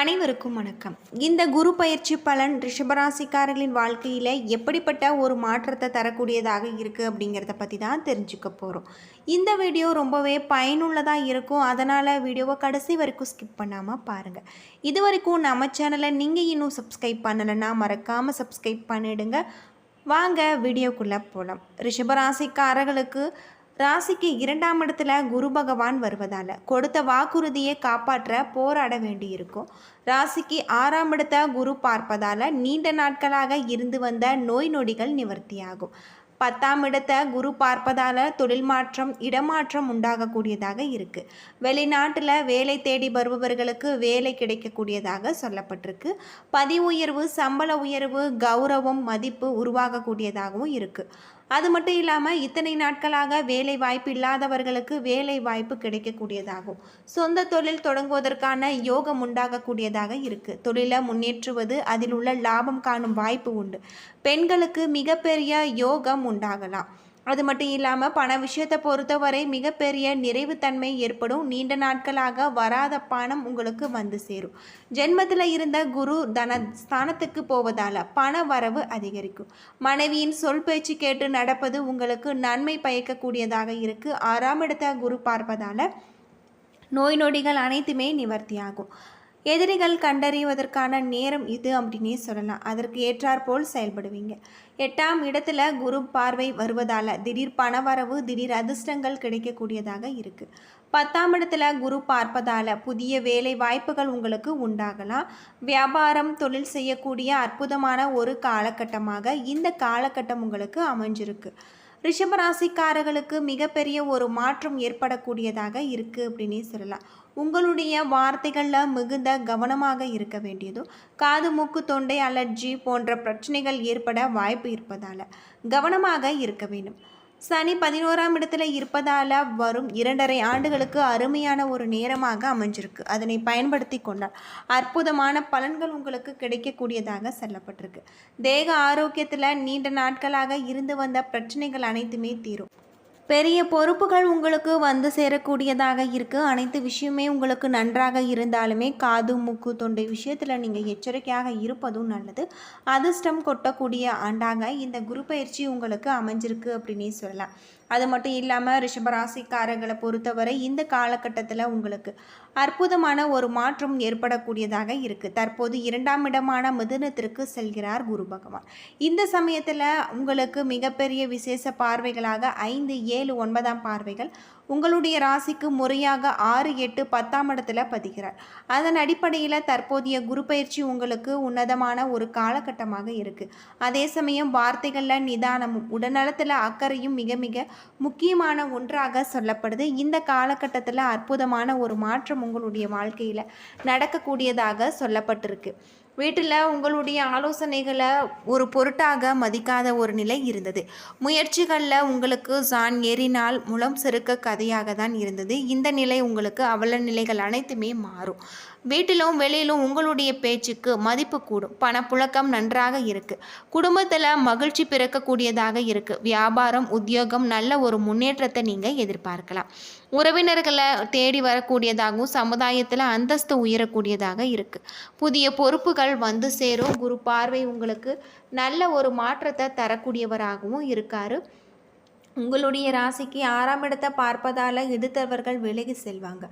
அனைவருக்கும் வணக்கம். இந்த குரு பயிற்சி பலன் ரிஷபராசிக்காரர்களின் வாழ்க்கையில் எப்படிப்பட்ட ஒரு மாற்றத்தை தரக்கூடியதாக இருக்குது அப்படிங்கிறத பற்றி தான் தெரிஞ்சுக்க போகிறோம் இந்த வீடியோ ரொம்பவே பயனுள்ளதாக இருக்கும். அதனால் வீடியோவை கடைசி வரைக்கும் ஸ்கிப் பண்ணாமல் பாருங்கள் இது வரைக்கும் நம்ம சேனலை நீங்கள் இன்னும் சப்ஸ்கிரைப் பண்ணலைன்னா மறக்காமல் சப்ஸ்கிரைப் பண்ணிடுங்க. வாங்க வீடியோக்குள்ளே போகலாம் ரிஷபராசிக்காரர்களுக்கு ராசிக்கு இரண்டாம் இடத்துல குரு பகவான் வருவதால் கொடுத்த வாக்குறுதியை காப்பாற்ற போராட வேண்டியிருக்கும். ராசிக்கு ஆறாம் இடத்த குரு பார்ப்பதால் நீண்ட நாட்களாக இருந்து வந்த நோய் நொடிகள் நிவர்த்தியாகும். பத்தாம் இடத்தை குரு பார்ப்பதால் தொழில் மாற்றம் இடமாற்றம் உண்டாகக்கூடியதாக இருக்குது வெளிநாட்டில் வேலை தேடி வருபவர்களுக்கு வேலை கிடைக்கக்கூடியதாக சொல்லப்பட்டிருக்கு. பதிவு உயர்வு சம்பள உயர்வு கௌரவம் மதிப்பு உருவாகக்கூடியதாகவும் இருக்குது அது மட்டும் இல்லாமல் இத்தனை நாட்களாக வேலை வாய்ப்பு இல்லாதவர்களுக்கு வேலை வாய்ப்பு கிடைக்கக்கூடியதாகும். சொந்த தொழில் தொடங்குவதற்கான யோகம் உண்டாகக்கூடியதாக இருக்குது தொழிலை முன்னேற்றுவது அதில் உள்ள லாபம் காணும் வாய்ப்பு உண்டு. பெண்களுக்கு மிகப்பெரிய யோகம் உண்டாகலாம். அது மட்டும் இல்லாமல் பண விஷயத்தை பொறுத்தவரை மிகப்பெரிய நிறைவுத்தன்மை ஏற்படும். நீண்ட நாட்களாக வராத பணம் உங்களுக்கு வந்து சேரும். ஜென்மத்தில் இருந்த குரு தன ஸ்தானத்துக்கு போவதால் பண வரவு அதிகரிக்கும். மனைவியின் சொல் பேச்சு கேட்டு நடப்பது உங்களுக்கு நன்மை பயக்கக்கூடியதாக இருக்குது ஆறாம் இடத்த குரு பார்ப்பதால் நோய் நொடிகள் அனைத்துமே நிவர்த்தியாகும். எதிரிகள் கண்டறிவதற்கான நேரம் இது அப்படின்னே சொல்லலாம். அதற்கு ஏற்றாற்போல் செயல்படுவீங்க. எட்டாம் இடத்துல குரு பார்வை வருவதால் திடீர் பணவரவு திடீர் அதிர்ஷ்டங்கள் கிடைக்கக்கூடியதாக இருக்குது பத்தாம் இடத்துல குரு பார்ப்பதால் புதிய வேலை வாய்ப்புகள் உங்களுக்கு உண்டாகலாம். வியாபாரம் தொழில் செய்யக்கூடிய அற்புதமான ஒரு காலகட்டமாக இந்த காலகட்டம் உங்களுக்கு அமைஞ்சிருக்கு. ரிஷபராசிக்காரர்களுக்கு மிகப்பெரிய ஒரு மாற்றம் ஏற்படக்கூடியதாக இருக்குது அப்படின்னே சொல்லலாம். உங்களுடைய வார்த்தைகளில் மிகுந்த கவனமாக இருக்க வேண்டியதும் காது மூக்கு தொண்டை அலர்ஜி போன்ற பிரச்சனைகள் ஏற்பட வாய்ப்பு இருப்பதால் கவனமாக இருக்க வேண்டும். சனி பதினோராம் இடத்துல இருப்பதால் வரும் இரண்டரை ஆண்டுகளுக்கு அருமையான ஒரு நேரமாக அமைஞ்சிருக்கு. அதனை பயன்படுத்தி கொண்டால் அற்புதமான பலன்கள் உங்களுக்கு கிடைக்கக்கூடியதாக சொல்லப்பட்டிருக்கு. தேக ஆரோக்கியத்தில் நீண்ட நாட்களாக இருந்து வந்த பிரச்சனைகள் அனைத்துமே தீரும். பெரிய பொறுப்புகள் உங்களுக்கு வந்து சேரக்கூடியதாக இருக்குது அனைத்து விஷயமே உங்களுக்கு நன்றாக இருந்தாலுமே காது மூக்கு தொண்டை விஷயத்தில் நீங்கள் எச்சரிக்கையாக இருப்பதும் நல்லது. அதிர்ஷ்டம் கொட்டக்கூடிய ஆண்டாக இந்த குரு பயிற்சி உங்களுக்கு அமைஞ்சிருக்கு அப்படின்னே சொல்லலாம். அது மட்டும் இல்லாமல் ரிஷபராசிக்காரர்களை பொறுத்தவரை இந்த காலகட்டத்தில் உங்களுக்கு அற்புதமான ஒரு மாற்றம் ஏற்படக்கூடியதாக இருக்குது தற்போது இரண்டாம் இடமான மிதுனத்திற்கு செல்கிறார் குரு பகவான். இந்த சமயத்தில் உங்களுக்கு மிகப்பெரிய விசேஷ பார்வைகளாக ஐந்து ஏழு ஒன்பதாம் பார்வைகள் உங்களுடைய ராசிக்கு முறையாக ஆறு எட்டு பத்தாம் இடத்துல பதிகிறார். அதன் அடிப்படையில் தற்போதைய குரு பயிற்சி உங்களுக்கு உன்னதமான ஒரு காலகட்டமாக இருக்குது அதே சமயம் வார்த்தைகளில் நிதானமும் உடல்நலத்தில் அக்கறையும் மிக மிக முக்கியமான ஒன்றாக சொல்லப்படுது. இந்த காலகட்டத்தில் அற்புதமான ஒரு மாற்றம் உங்களுடைய வாழ்க்கையில் நடக்கக்கூடியதாக சொல்லப்பட்டிருக்கு. வீட்டில் உங்களுடைய ஆலோசனைகளை ஒரு பொருட்டாக மதிக்காத ஒரு நிலை இருந்தது. முயற்சிகளில் உங்களுக்கு சான் ஏறினால் முலம் செருக்க கதையாக தான் இருந்தது. இந்த நிலை உங்களுக்கு அவல நிலைகள் அனைத்துமே மாறும். வீட்டிலும் வெளியிலும் உங்களுடைய பேச்சுக்கு மதிப்பு கூடும். பணப்புழக்கம் நன்றாக இருக்குது குடும்பத்தில் மகிழ்ச்சி பிறக்கக்கூடியதாக இருக்குது வியாபாரம் உத்தியோகம் நல்ல ஒரு முன்னேற்றத்தை நீங்கள் எதிர்பார்க்கலாம். உறவினர்களை தேடி வரக்கூடியதாகவும் சமுதாயத்தில் அந்தஸ்து உயரக்கூடியதாக இருக்குது புதிய பொறுப்புகள் வந்து சேரும். குரு பார்வை உங்களுக்கு நல்ல ஒரு மாற்றத்தை தரக்கூடியவராகவும் இருக்காரு. உங்களுடைய ராசிக்கு ஆறாம் இடத்தை பார்ப்பதால் எதிர்த்தவர்கள் விலகி செல்வாங்க.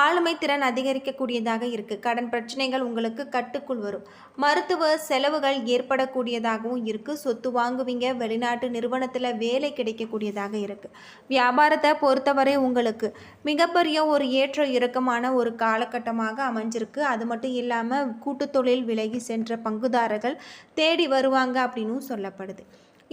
ஆளுமை திறன் அதிகரிக்கக்கூடியதாக இருக்குது கடன் பிரச்சனைகள் உங்களுக்கு கட்டுக்குள் வரும். மருத்துவ செலவுகள் ஏற்படக்கூடியதாகவும் இருக்குது சொத்து வாங்குவீங்க. வெளிநாட்டு நிறுவனத்தில் வேலை கிடைக்கக்கூடியதாக இருக்குது வியாபாரத்தை பொறுத்தவரை உங்களுக்கு மிகப்பெரிய ஒரு ஏற்ற இறக்கமான ஒரு காலகட்டமாக அமைஞ்சிருக்கு. அது மட்டும் இல்லாமல் கூட்டுத்தொழில் விலகி சென்ற பங்குதாரர்கள் தேடி வருவாங்க அப்படின்னும் சொல்லப்படுது.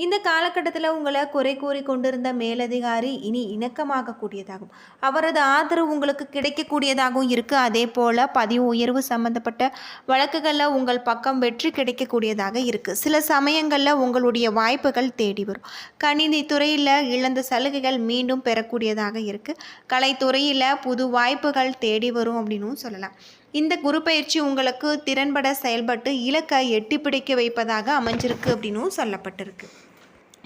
இந்த காலகட்டத்தில் உங்களை குறை கூறி கொண்டிருந்த மேலதிகாரி இனி இணக்கமாகக்கூடியதாகும் அவரது ஆதரவு உங்களுக்கு கிடைக்கக்கூடியதாகவும் இருக்குது அதே போல் பதிவு உயர்வு சம்பந்தப்பட்ட வழக்குகளில் உங்கள் பக்கம் வெற்றி கிடைக்கக்கூடியதாக இருக்குது சில சமயங்களில் உங்களுடைய வாய்ப்புகள் தேடி வரும். கணினி துறையில் இழந்த சலுகைகள் மீண்டும் பெறக்கூடியதாக இருக்குது கலைத்துறையில் புது வாய்ப்புகள் தேடி வரும் அப்படின்னும் சொல்லலாம். இந்த குரு பயிற்சி உங்களுக்கு திறன்பட செயல்பட்டு இலக்கை எட்டி பிடிக்க வைப்பதாக அமைஞ்சிருக்கு அப்படின்னும் சொல்லப்பட்டிருக்கு.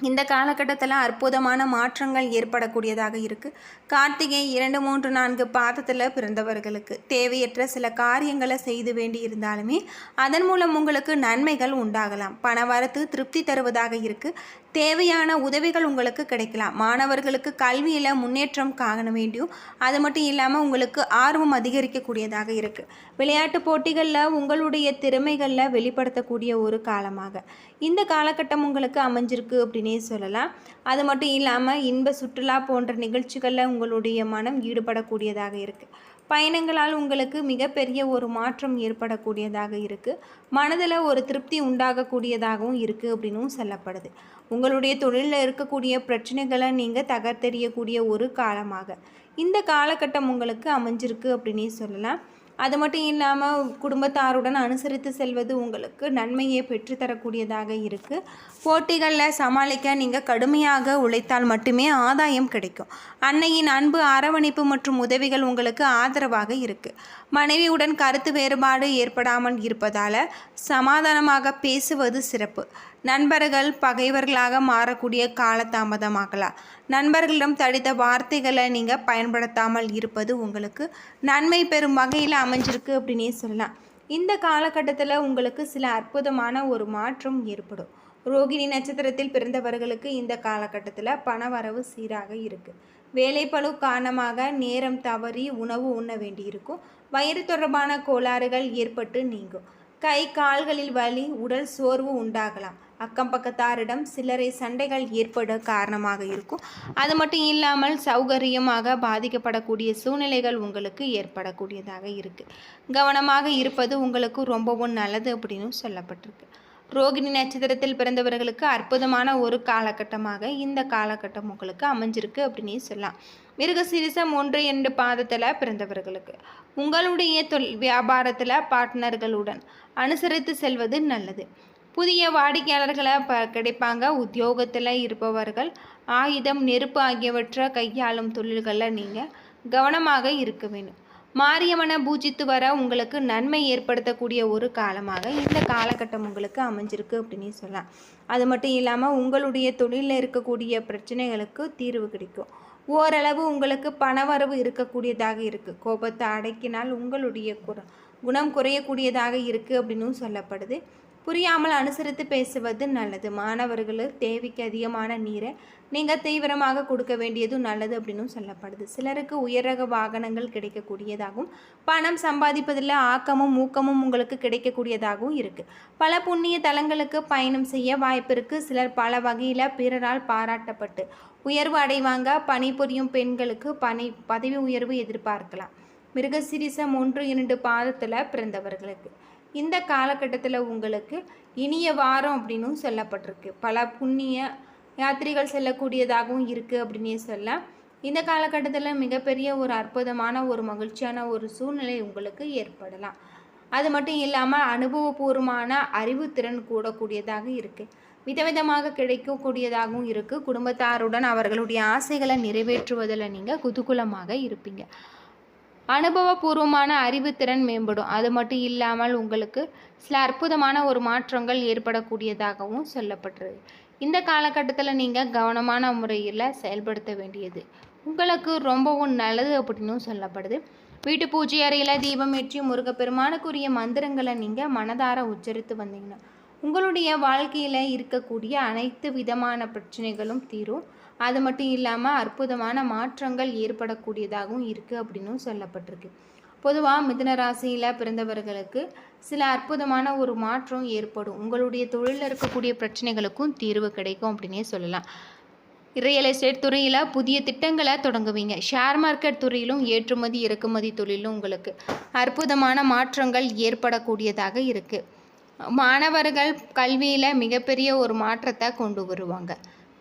இந்த காலகட்டத்தில் அற்புதமான மாற்றங்கள் ஏற்படக்கூடியதாக இருக்குது கார்த்திகை இரண்டு மூன்று நான்கு பாதத்தில் பிறந்தவர்களுக்கு தேவையற்ற சில காரியங்களை செய்து வேண்டி இருந்தாலுமே அதன் மூலம் உங்களுக்கு நன்மைகள் உண்டாகலாம். பண வரத்து திருப்தி தருவதாக இருக்குது தேவையான உதவிகள் உங்களுக்கு கிடைக்கலாம். மாணவர்களுக்கு கல்வியில் முன்னேற்றம் காண வேண்டியும் அது மட்டும் இல்லாமல் உங்களுக்கு ஆர்வம் அதிகரிக்கக்கூடியதாக இருக்குது விளையாட்டு போட்டிகளில் உங்களுடைய திறமைகளில் வெளிப்படுத்தக்கூடிய ஒரு காலமாக. இந்த காலகட்டம் உங்களுக்கு அமைஞ்சிருக்கு அப்படின்னே சொல்லலாம். அது மட்டும் இல்லாமல் இன்ப சுற்றுலா போன்ற நிகழ்ச்சிகளில் உங்களுடைய மனம் ஈடுபடக்கூடியதாக இருக்குது பயணங்களால் உங்களுக்கு மிகப்பெரிய ஒரு மாற்றம் ஏற்படக்கூடியதாக இருக்குது மனதில் ஒரு திருப்தி உண்டாகக்கூடியதாகவும் இருக்குது அப்படின்னும் சொல்லப்படுது. உங்களுடைய தொழிலில் இருக்கக்கூடிய பிரச்சனைகளை நீங்கள் தகர்த்தெறியக்கூடிய ஒரு காலமாக. இந்த காலகட்டம் உங்களுக்கு அமைஞ்சிருக்கு அப்படின்னே சொல்லலாம். அது மட்டும் இல்லாமல் குடும்பத்தாருடன் அனுசரித்து செல்வது உங்களுக்கு நன்மையை பெற்றுத்தரக்கூடியதாக இருக்குது போட்டிகளில் சமாளிக்க நீங்கள் கடுமையாக உழைத்தால் மட்டுமே ஆதாயம் கிடைக்கும். அன்னையின் அன்பு அரவணைப்பு மற்றும் உதவிகள் உங்களுக்கு ஆதரவாக இருக்குது மனைவியுடன் கருத்து வேறுபாடு ஏற்படாமல் இருப்பதால் சமாதானமாக பேசுவது சிறப்பு. நண்பர்கள் பகைவர்களாக மாறக்கூடிய காலதாமதமாகலாம் நண்பர்களிடம் தடித்த வார்த்தைகளை நீங்கள் பயன்படுத்தாமல் இருப்பது உங்களுக்கு நன்மை பெறும் வகையில் அமைஞ்சிருக்கு அப்படின்னே சொல்லலாம். இந்த காலகட்டத்தில் உங்களுக்கு சில அற்புதமான ஒரு மாற்றம் ஏற்படும். ரோகிணி நட்சத்திரத்தில் பிறந்தவர்களுக்கு இந்த காலகட்டத்தில் பணவரவு சீராக இருக்குது வேலைப்பளு காரணமாக நேரம் தவறி உணவு உண்ண வேண்டியிருக்கும். வயிறு தொடர்பான கோளாறுகள் ஏற்பட்டு நீங்கும். கை கால்களில் வலி உடல் சோர்வு உண்டாகலாம். அக்கம் பக்கத்தாரிடம் சிலரை சண்டைகள் ஏற்பட காரணமாக இருக்கும். அது மட்டும் இல்லாமல் சௌகரியமாக பாதிக்கப்படக்கூடிய சூழ்நிலைகள் உங்களுக்கு ஏற்படக்கூடியதாக இருக்குது கவனமாக இருப்பது உங்களுக்கு ரொம்பவும் நல்லது அப்படின்னு சொல்லப்பட்டிருக்கு. ரோகிணி நட்சத்திரத்தில் பிறந்தவர்களுக்கு அற்புதமான ஒரு காலகட்டமாக இந்த காலகட்டம் உங்களுக்கு அமைஞ்சிருக்கு அப்படின்னே சொல்லலாம். மிருக மிருகசீரிசம் ஒன்று இரண்டு பாதத்தில் பிறந்தவர்களுக்கு. உங்களுடைய தொழில் வியாபாரத்தில் பார்ட்னர்களுடன் அனுசரித்து செல்வது நல்லது. புதிய வாடிக்கையாளர்களை ப கிடைப்பாங்க. உத்தியோகத்தில் இருப்பவர்கள் ஆயுதம் நெருப்பு ஆகியவற்றை கையாளும் தொழில்களில் நீங்கள் கவனமாக இருக்க வேண்டும் மாரியம்மனை பூஜித்து வர உங்களுக்கு நன்மை ஏற்படுத்தக்கூடிய ஒரு காலமாக இந்த காலகட்டம் உங்களுக்கு அமைஞ்சிருக்கு அப்படின்னு சொல்லலாம். அது மட்டும் இல்லாமல் உங்களுடைய தொழிலில் இருக்கக்கூடிய பிரச்சனைகளுக்கு தீர்வு கிடைக்கும். ஓரளவு உங்களுக்கு பணவரவு இருக்கக்கூடியதாக இருக்குது கோபத்தை அடக்கினால் உங்களுடைய குணம் குறையக்கூடியதாக இருக்குது அப்படின்னு சொல்லப்படுது. புரியாமல் அனுசரித்து பேசுவது நல்லது. மாணவர்கள் தேவைக்கு அதிகமான நீரை நீங்கள் தீவிரமாக கொடுக்க வேண்டியதும் நல்லது அப்படின்னும் சொல்லப்படுது. சிலருக்கு உயரக வாகனங்கள் கிடைக்கக்கூடியதாகவும் பணம் சம்பாதிப்பதில் ஆக்கமும் ஊக்கமும் உங்களுக்கு கிடைக்கக்கூடியதாகவும் இருக்குது பல புண்ணிய தலங்களுக்கு பயணம் செய்ய வாய்ப்பு இருக்குது சிலர் பல வகையில் பிறரால் பாராட்டப்பட்டு உயர்வு அடைவாங்க. பணிபுரியும் பெண்களுக்கு பணி பதவி உயர்வு எதிர்பார்க்கலாம். மிருகசிரிசம் ஒன்று இரண்டு பாதத்தில் பிறந்தவர்களுக்கு. இந்த காலகட்டத்தில் உங்களுக்கு இனிய வாரம் அப்படின்னும் சொல்லப்பட்டிருக்கு. பல புண்ணிய யாத்திரைகள் செல்லக்கூடியதாகவும் இருக்குது அப்படின்னே சொல்லலாம். இந்த காலகட்டத்தில் மிகப்பெரிய ஒரு அற்புதமான ஒரு மகிழ்ச்சியான ஒரு சூழ்நிலை உங்களுக்கு ஏற்படலாம். அது மட்டும் இல்லாமல் அனுபவபூர்வமான அறிவுத்திறன் கூடக்கூடியதாக இருக்குது விதவிதமாக கிடைக்கக்கூடியதாகவும் இருக்குது குடும்பத்தாருடன் அவர்களுடைய ஆசைகளை நிறைவேற்றுவதில் நீங்கள் குதுகுலமாக இருப்பீங்க. அனுபவபூர்வமான அறிவுத்திறன் மேம்படும். அது மட்டும் இல்லாமல் உங்களுக்கு சில அற்புதமான ஒரு மாற்றங்கள் ஏற்படக்கூடியதாகவும் சொல்லப்பட்டிருக்கு. இந்த காலகட்டத்தில் நீங்கள் கவனமான முறையில் செயல்படுத்த வேண்டியது. உங்களுக்கு ரொம்பவும் நல்லது அப்படின்னு சொல்லப்படுது. வீட்டு பூஜை அறையில் தீபம் ஏற்றி முருகப்பெருமானுக்குரிய மந்திரங்களை நீங்கள் மனதார உச்சரித்து வந்தீங்கன்னா உங்களுடைய வாழ்க்கையில் இருக்கக்கூடிய அனைத்து விதமான பிரச்சனைகளும் தீரும். அது மட்டும் இல்லாமல் அற்புதமான மாற்றங்கள் ஏற்படக்கூடியதாகவும் இருக்குது அப்படின்னும் சொல்லப்பட்டிருக்கு. பொதுவாக மிதுன ராசியில் பிறந்தவர்களுக்கு சில அற்புதமான ஒரு மாற்றம் ஏற்படும். உங்களுடைய தொழிலில் இருக்கக்கூடிய பிரச்சனைகளுக்கும் தீர்வு கிடைக்கும் அப்படின்னே சொல்லலாம். ரியல் எஸ்டேட் துறையில் புதிய திட்டங்களை தொடங்குவீங்க. ஷேர் மார்க்கெட் துறையிலும் ஏற்றுமதி இறக்குமதி தொழிலும் உங்களுக்கு அற்புதமான மாற்றங்கள் ஏற்படக்கூடியதாக இருக்குது மாணவர்கள் கல்வியில் மிகப்பெரிய ஒரு மாற்றத்தை கொண்டு வருவாங்க.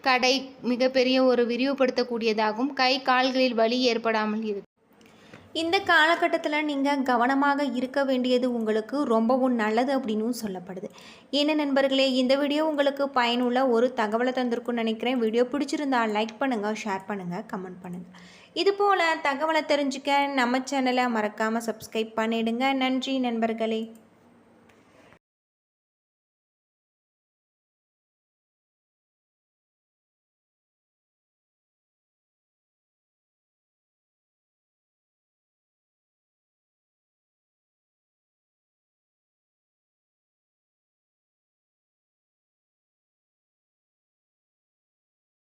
கடை மிகப்பெரிய ஒரு விரிவுபடுத்தக்கூடியதாகவும் கை கால்களில் வலி ஏற்படாமல் இருக்கும் இந்த காலகட்டத்தில் நீங்கள் கவனமாக இருக்க வேண்டியது உங்களுக்கு ரொம்பவும் நல்லது அப்படின்னு சொல்லப்படுது. என்ன நண்பர்களே இந்த வீடியோ உங்களுக்கு பயனுள்ள ஒரு தகவலை தந்திருக்கும்னு நினைக்கிறேன். வீடியோ பிடிச்சிருந்தா லைக் பண்ணுங்கள் ஷேர் பண்ணுங்கள் கமெண்ட் பண்ணுங்கள் இது போல் தகவலை தெரிஞ்சுக்க நம்ம சேனலை மறக்காமல் சப்ஸ்கிரைப் பண்ணிடுங்க. நன்றி நண்பர்களே.